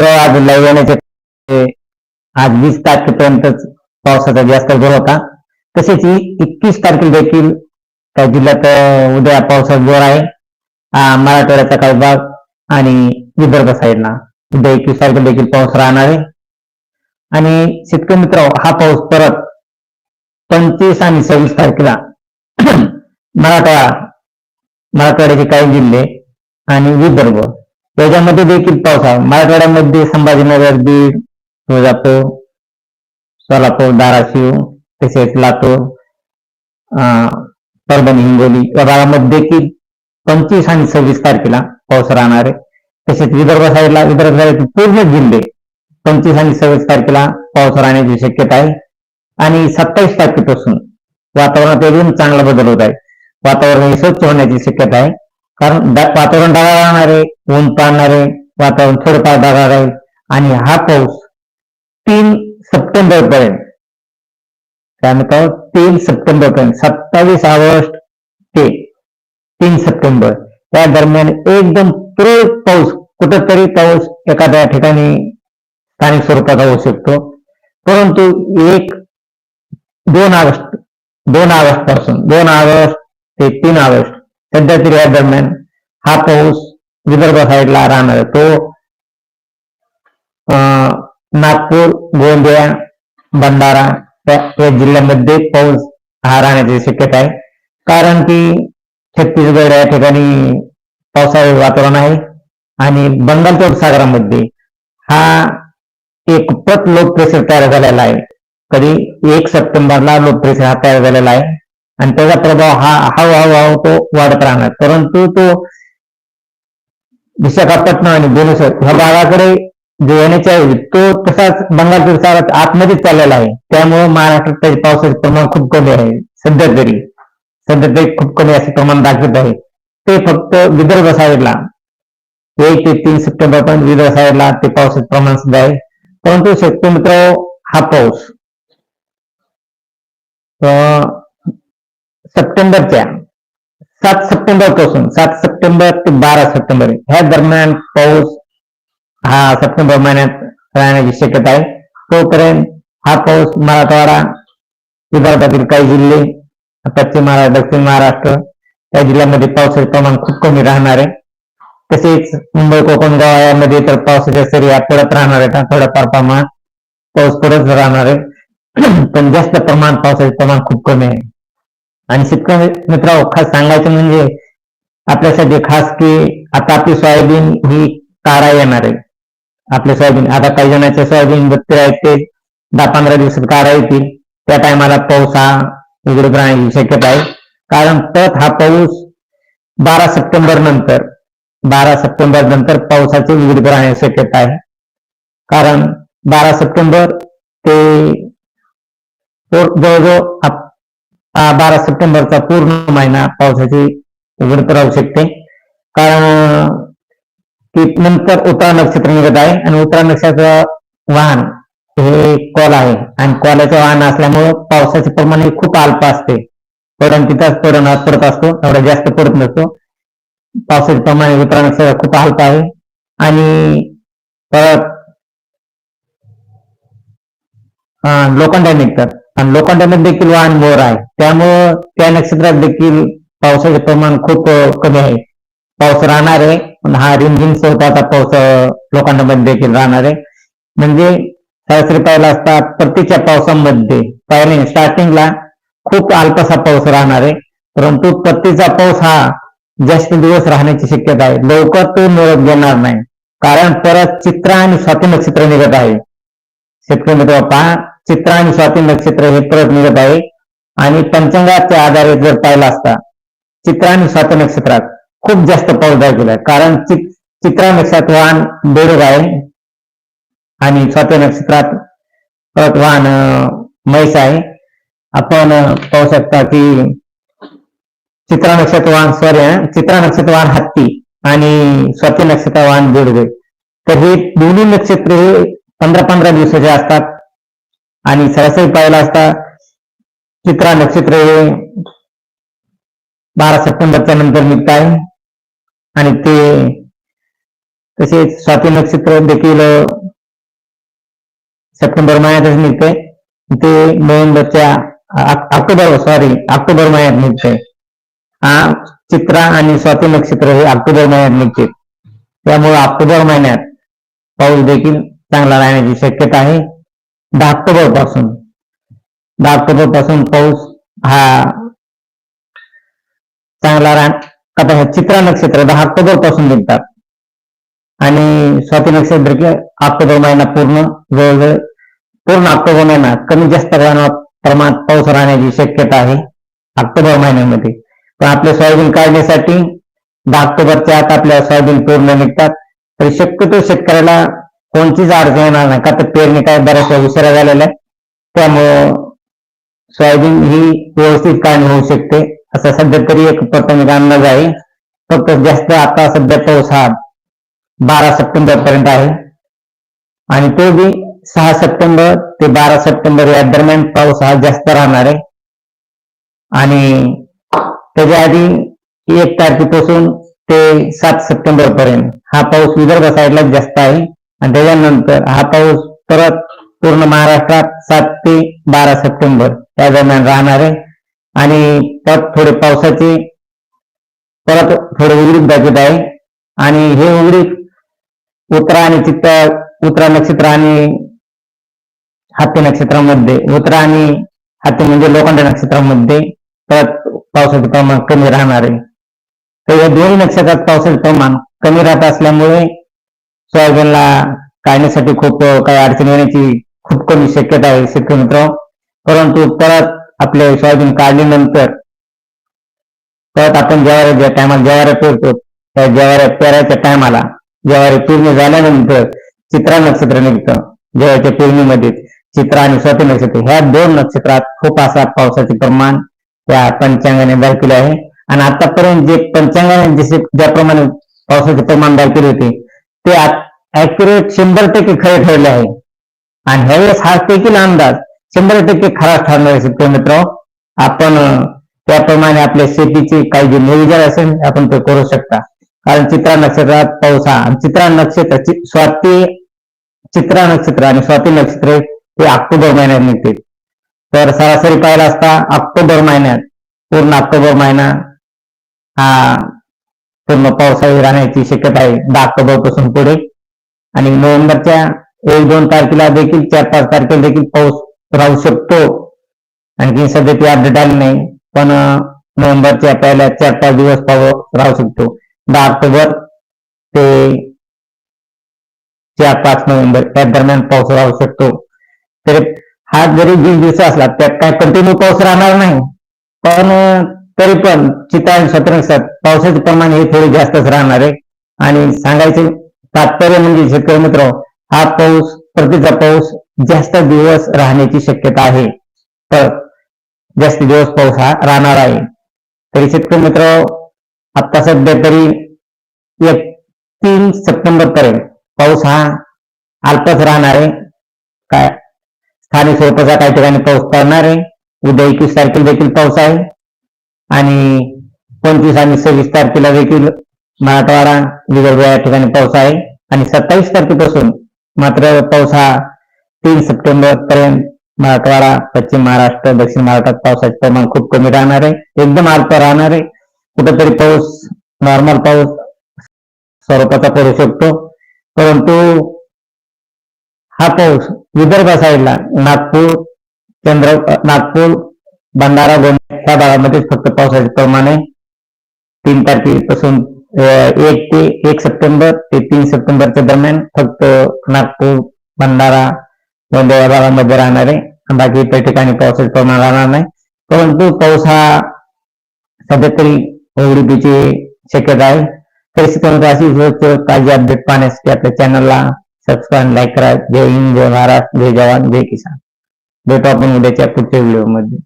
आज येण्याचे आज वीस तारखेपर्यंतच पावसाचा जास्त जोर होता. तसेच एकवीस तारखेला देखील त्या जिल्ह्यात उद्या पावसाचा जोर आहे. मराठवाड्याचा काही भाग आणि विदर्भ साईडला उद्या एकवीस तारखेला देखील पाऊस राहणार आहे. आणि शेतकरी मित्र हा पाऊस परत पंचवीस आणि सव्वीस तारखेला मराठवाडा मराठवाड्याचे काही जिल्हे आणि विदर्भ त्याच्यामध्ये देखील पावसाळा आहे. मराठवाड्यामध्ये संभाजीनगर बीड तुळजापूर सोलापूर धाराशिव तसेच लातूर अं, परभणी हिंगोली या भागामध्ये देखील पंचवीस आणि सव्वीस तारखेला पाऊस राहणार आहे. तसेच विदर्भ साईडला विदर्भ साईड पूर्ण जिल्हे पंचवीस आणि सव्वीस तारखेला पाऊस राहण्याची शक्यता आहे. आणि सत्तावीस तारखेपासून वातावरणात एकदम चांगला बदल होत आहे. वातावरण हे स्वच्छ होण्याची शक्यता आहे. कारण वातावरण ढगाळ राहणार आहे ऊन पाडणार आहे वातावरण थोडंफार ढगाळ राहील. आणि हा पाऊस तीन सप्टेंबर पर्यंत काय म्हणतो? तीन सप्टेंबर पर्यंत सत्तावीस ऑगस्ट ते तीन सप्टेंबर. या दरम्यान एकदम तुरळक पाऊस कुठंतरी पाऊस एखाद्या ठिकाणी स्थानिक स्वरूपाचा होऊ शकतो. परंतु एक दोन ऑगस्ट दोन ऑगस्टपासून दोन ऑगस्ट ते तीन ऑगस्ट सध्या तरी या दरम्यान हा पाऊस विदर्भ साईडला राहणार तो अं, नागपूर गोंदिया भंडारा या या जिल्ह्यामध्ये पाऊस हा राहण्याची शक्यता आहे. कारण की छत्तीसगड या ठिकाणी पावसाळी वातावरण आहे आणि बंगालच्या उपसागरामध्ये हा एक पट लो प्रेशर तयार झालेला आहे. कधी एक सप्टेंबरला लो प्रेशर हा तयार झालेला आहे. आणि त्याचा प्रभाव हा हळूहळू तो वाढत राहणार परंतु तो विशाखापट्टणम आणि भुवनेश्वर ह्या भागाकडे जो एनएच आहे तो तसाच बंगालच्या उपसागरात आतमध्येच चाललेला आहे. त्यामुळे महाराष्ट्रात त्याचे पावसाचे प्रमाण खूप कमी आहे. सध्या तरी सध्या तरी खूप कमी असे प्रमाण दाखवत आहे. ते फक्त विदर्भ साईडला एक ते तीन सप्टेंबर पर्यंत विदर्भ साईडला ते पावसाचे प्रमाण सुद्धा आहे. परंतु शेतकरी मित्र हा पाऊस अं, सप्टेंबरच्या सात सप्टेंबरपासून सात सप्टेंबर ते बारा सप्टेंबर. ह्या दरम्यान पाऊस हा सप्टेंबर महिन्यात राहण्याची शक्यता आहे. तोपर्यंत हा पाऊस मराठवाडा विदर्भातील काही जिल्हे पश्चिम महाराष्ट्र दक्षिण महाराष्ट्र त्या जिल्ह्यामध्ये पावसाचे प्रमाण खूप कमी राहणार आहे. तसेच मुंबई कोकण गोवा यामध्ये तर पावसाच्या सरी आठवड्यात पडत राहणार आहेत. थोड्याफार प्रमाणात पाऊस पडत राहणार आहे. पण जास्त प्रमाण पावसाचे प्रमाण खूप कमी आहे. आणि शेतकरी मित्रांनो खास सांगायचं म्हणजे आपल्यासाठी खास की आता आपली सोयाबीन ही काळा येणार आहे. आपले सोयाबीन आता काही जणांच्या सोयाबीन बत्तीर आहेत ते दहा पंधरा दिवसात काळा येतील. त्या टायमाला पाऊस हा उघडत राहण्याची शक्यता आहे. कारण परत हा पाऊस बारा सप्टेंबर नंतर बारा सप्टेंबर नंतर पावसाचे उघडीत राहण्याची शक्यता आहे. कारण बारा सप्टेंबर ते जवळजवळ बारा सप्टेंबरचा पूर्ण महिना पावसाची उघडत राहू शकते. कारण की नंतर उत्तरा नक्षत्र निघत आहे आणि उत्तरा नक्षत्र वाहन हे कॉल आहे. आणि कॉलाचं वाहन असल्यामुळे पावसाचे प्रमाण हे खूप अल्प असते. पडण तिथंच पडण पडत असतो एवढा जास्त पडत नसतो. पावसाचे प्रमाण उत्तरा नक्षत्र खूप अल्प आहे. आणि परत लोखंड निघतात. आणि लोखंडामध्ये देखील वाहन मोर आहे. त्यामुळं त्या नक्षत्रात देखील पावसाचे प्रमाण खूप कमी आहे. पाऊस राहणार आहे पण हा रिमझिम स्वतःचा पाऊस लोखंडामध्ये देखील राहणार आहे. म्हणजे सरासरी पाहिला असता प्रत्येकच्या पावसामध्ये पहिले स्टार्टिंगला खूप अल्पसा पाऊस राहणार आहे. परंतु प्रत्येकचा पाऊस हा जास्त दिवस राहण्याची शक्यता आहे. लवकर तो निरोप घेणार नाही. कारण परत चित्र आणि स्वाती नक्षत्र निघत आहे. शेतकरी मित्र पहा चित्र आणि स्वाती नक्षत्र हे परत निघत आहे. आणि पंचांगाच्या आधारे जर पाहिला असता चित्र आणि स्वाती नक्षत्रात खूप जास्त पाऊस दाखवला आहे कारण चित्रा नक्षत्रात वाहन बेरोग आहे. आणि स्वाती नक्षत्रात परत वाहन म्हैस आहे. आपण पाहू शकता की चित्रा नक्षत्र वाहन सॉरी चित्रा नक्षत्र वाहन हत्ती आणि स्वाती नक्षत्र वाहन बेडगे तर हे दोन्ही नक्षत्र हे पंधरा पंधरा दिवसाचे असतात. आणि सरासरी पाहिला असता चित्रा नक्षत्र हे बारा सप्टेंबरच्या नंतर निघत आहे. आणि ते तसेच स्वाती नक्षत्र देखील सप्टेंबर महिन्यातच निघते. ते नोव्हेंबरच्या ऑक्टोबर सॉरी ऑक्टोबर महिन्यात निघते. हा चित्रा आणि स्वाती नक्षत्र हे ऑक्टोबर महिन्यात निघते. त्यामुळे ऑक्टोबर महिन्यात पाऊस देखील चांगला राहण्याची शक्यता आहे. दहा ऑक्टोबरपासून दहा ऑक्टोबरपासून पाऊस हा चांगला राहण आता हे चित्रा नक्षत्र दहा ऑक्टोबरपासून निघतात. आणि स्वाती नक्षत्र कि ऑक्टोबर महिना पूर्ण जवळजवळ पूर्ण ऑक्टोबर महिना कमी जास्त प्रमाणात प्रमाणात पाऊस राहण्याची शक्यता आहे ऑक्टोबर महिन्यामध्ये. पण आपले सोयाबीन काढण्यासाठी दहा ऑक्टोबरच्या आत आपल्या सोयाबीन पूर्ण निघतात. तर शक्यतो शेतकऱ्याला कोणतीच अडचण येणार नाही. का तर पेरणी काय बऱ्याचशा उशिरा झालेल्या आहे. त्यामुळं सोयाबीन ही व्यवस्थित काढणी होऊ शकते. असा सध्या तरी एक प्राथमिक अंदाज आहे. फक्त जास्त आता सध्या पाऊस हा बारा सप्टेंबर पर्यंत आहे. आणि तो बी सहा सप्टेंबर ते बारा सप्टेंबर या दरम्यान पाऊस हा जास्त राहणार आहे. आणि त्याच्या आधी एक तारखेपासून ते सात सप्टेंबर पर्यंत हा पाऊस विदर्भ साईडला जास्त आहे. आणि त्याच्यानंतर हा पाऊस परत पूर्ण महाराष्ट्रात सात ते बारा सप्टेंबर या दरम्यान राहणार आहे. आणि परत थोडे पावसाचे परत थोडे उघडीत दाखवत आहे. आणि हे उघडीत उत्तरा आणि चित्त उत्तरा नक्षत्र आणि हत्ती नक्षत्रामध्ये उत्तरा आणि हत्ती म्हणजे लोखंड नक्षत्रामध्ये परत पावसाचे प्रमाण कमी राहणार आहे. तर या दोन्ही नक्षत्रात पावसाचे प्रमाण कमी राहत असल्यामुळे सोयाबीनला काढण्यासाठी खूप काही अडचण येण्याची खूप कमी शक्यता आहे शेतकरी मित्र परंतु परत आपले सोयाबीन काढल्यानंतर परत आपण ज्वारी ज्या टायमाला ज्वारी पेरतो त्या ज्वारी पेरायच्या टायमाला ज्वारी पेरणी झाल्यानंतर चित्रा नक्षत्र निघतं. जेव्हाच्या पेरणीमध्ये चित्र आणि स्वाती नक्षत्र ह्या दोन नक्षत्रात खूप असा पावसाचे प्रमाण त्या पंचांगाने दाखवले आहे. आणि आतापर्यंत जे पंचांगाने जसे ज्याप्रमाणे पावसाचे प्रमाण दाखवले होते ते ऍक्युरेट शंभर टक्के खरे ठरले आहे. आणि ह्यावेळेस हा देखील अंदाज शंभर टक्के खरा ठरणार शकतो मित्र. आपण त्याप्रमाणे आपल्या शेतीचे काही जे नियोजन असेल आपण ते करू शकता. कारण चित्रा नक्षत्रात पाऊस हा चित्रा नक्षत्र चि- स्वाती चित्रा नक्षत्र आणि स्वाती नक्षत्र हे ऑक्टोबर महिन्यात निघते तर सरासरी पाहिला असता ऑक्टोबर महिन्यात पूर्ण ऑक्टोबर महिना हा पूर्ण पावसाळी राहण्याची शक्यता आहे. दहा ऑक्टोबरपासून पुढे. आणि नोव्हेंबरच्या एक दोन तारखेला देखील चार पाच तारखेला देखील पाऊस राहू शकतो. आणखी सध्या ती अपडेट आली नाही पण नोव्हेंबरच्या पहिल्या चार पाच दिवस पाऊस राहू शकतो. दहा ऑक्टोबर ते चार पाच नोव्हेंबर त्या दरम्यान पाऊस राहू शकतो. तर हा जरी वीस दिवस असला त्यात काय कंटिन्यू पाऊस राहणार नाही. पण तरी पण चिता आणि पावसाचे प्रमाण हे थोडे जास्तच राहणार आहे. आणि सांगायचे तात्पर्य म्हणजे शेतकरी मित्र हा पाऊस प्रतीचा पाऊस जास्त दिवस राहण्याची शक्यता आहे. तर जास्त दिवस पाऊस हा राहणार आहे. तरी शेतकरी मित्र आता सध्या तरी एक तीन सप्टेंबर पर्यंत पाऊस हा अल्पच राहणार आहे. काय? स्थानिक स्वरूपाचा काही ठिकाणी पाऊस पडणार आहे. उद्या एकवीस तारखेला देखील पाऊस आहे. आणि पंचवीस आणि सव्वीस तारखेला देखील मराठवाडा विदर्भ या ठिकाणी पाऊस आहे. आणि सत्तावीस तारखेपासून मात्र पाऊस हा तीन सप्टेंबर पर्यंत मराठवाडा पश्चिम महाराष्ट्र दक्षिण महाराष्ट्रात पावसाचे प्रमाण खूप कमी राहणार आहे. एकदम अल्प राहणार आहे. कुठेतरी पाऊस नॉर्मल पाऊस स्वरूपाचा पडू शकतो. परंतु हा पाऊस विदर्भ साईडला नागपूर चंद्र नागपूर भंडारा गोंदिया या फक्त पावसाचे प्रमाण आहे. तीन तारखेपासून एक ते एक सप्टेंबर ते तीन सप्टेंबरच्या दरम्यान फक्त नागपूर भंडारा गोंदिया भागामध्ये राहणार आहे. बाकी इतर ठिकाणी पावसाचे प्रमाण राहणार नाही. परंतु पाऊस हा सध्या तरी उघडीपीची शक्यता आहे. तरी अशी ताजी अपडेट पाहण्यासाठी आपल्या चॅनलला सबस्क्राईब लाईक करा. जय हिंद जय महाराष्ट्र जय जवान जय किसान. भेटू आपण उद्याच्या पुढच्या व्हिडिओमध्ये.